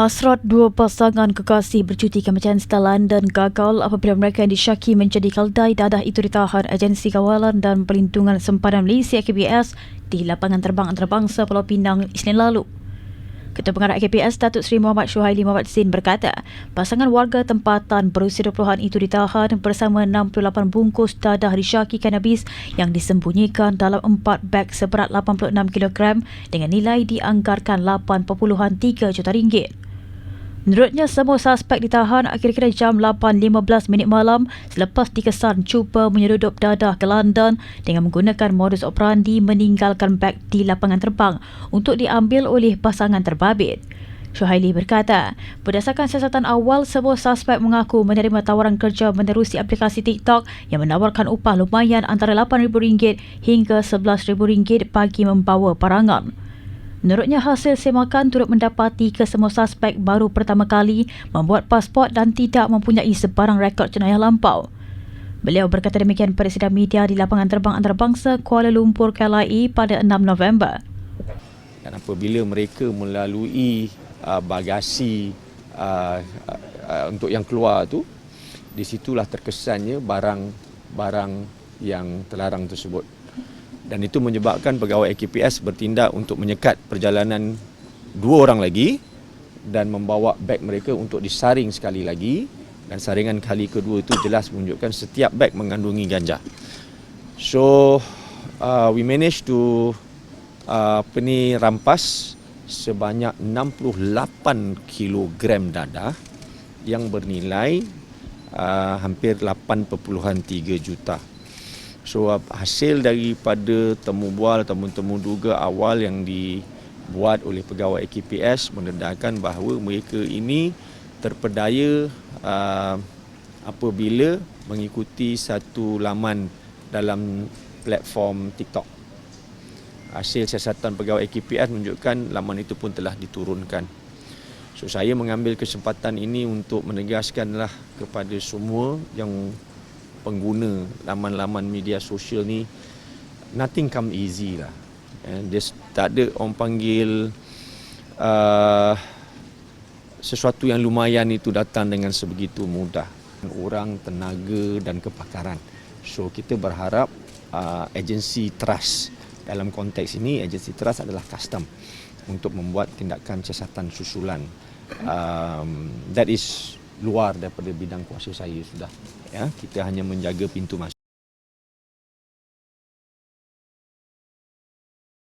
Hasrat dua pasangan kekasih bercuti ke Manchester London gagal apabila mereka yang disyaki menjadi kaldai dadah itu ditahan Agensi Kawalan dan Pelindungan Sempadan Malaysia KBS di lapangan terbang antarabangsa Pulau Pinang Isnin lalu. Ketua Pengarah KPS Datuk Seri Muhammad Syuhaili Muhammad Zin berkata, pasangan warga tempatan berusia 20-an itu ditahan bersama 68 bungkus dadah disyaki kanabis yang disembunyikan dalam 4 beg seberat 86 kg dengan nilai dianggarkan 8.3 juta ringgit. Menurutnya, semua suspek ditahan kira-kira jam 8.15 minit malam selepas dikesan cuba menyeludup dadah ke London dengan menggunakan modus operandi meninggalkan beg di lapangan terbang untuk diambil oleh pasangan terbabit. Syuhaili berkata, berdasarkan siasatan awal, semua suspek mengaku menerima tawaran kerja menerusi aplikasi TikTok yang menawarkan upah lumayan antara RM8,000 hingga RM11,000 bagi membawa barangan. Menurutnya hasil semakan turut mendapati kesemua suspek baru pertama kali membuat pasport dan tidak mempunyai sebarang rekod jenayah lampau. Beliau berkata demikian pada sidang media di lapangan terbang antarabangsa Kuala Lumpur KLIA pada 6 November. Dan apabila mereka melalui uh, bagasi uh, uh, untuk yang keluar tu, di situlah terkesannya barang-barang yang terlarang tersebut dan itu menyebabkan pegawai AKPS bertindak untuk menyekat perjalanan dua orang lagi dan membawa beg mereka untuk disaring sekali lagi dan saringan kali kedua itu jelas menunjukkan setiap beg mengandungi ganja. So uh, we managed to uh, apa ni rampas sebanyak 68 kilogram dadah yang bernilai uh, hampir 8.3 juta. So hasil daripada temu bual atau temu duga awal yang dibuat oleh pegawai KPS mendedahkan bahawa mereka ini terpedaya uh, apabila mengikuti satu laman dalam platform TikTok. Hasil siasatan pegawai KPS menunjukkan laman itu pun telah diturunkan. So saya mengambil kesempatan ini untuk menegaskanlah kepada semua yang pengguna laman-laman media sosial ni nothing come easy lah. And there's, tak ada orang panggil uh, sesuatu yang lumayan itu datang dengan sebegitu mudah. Orang, tenaga dan kepakaran. So kita berharap uh, agensi trust dalam konteks ini, agensi trust adalah custom untuk membuat tindakan siasatan susulan. Um, that is luar daripada bidang kuasa saya sudah. Ya, kita hanya menjaga pintu masuk.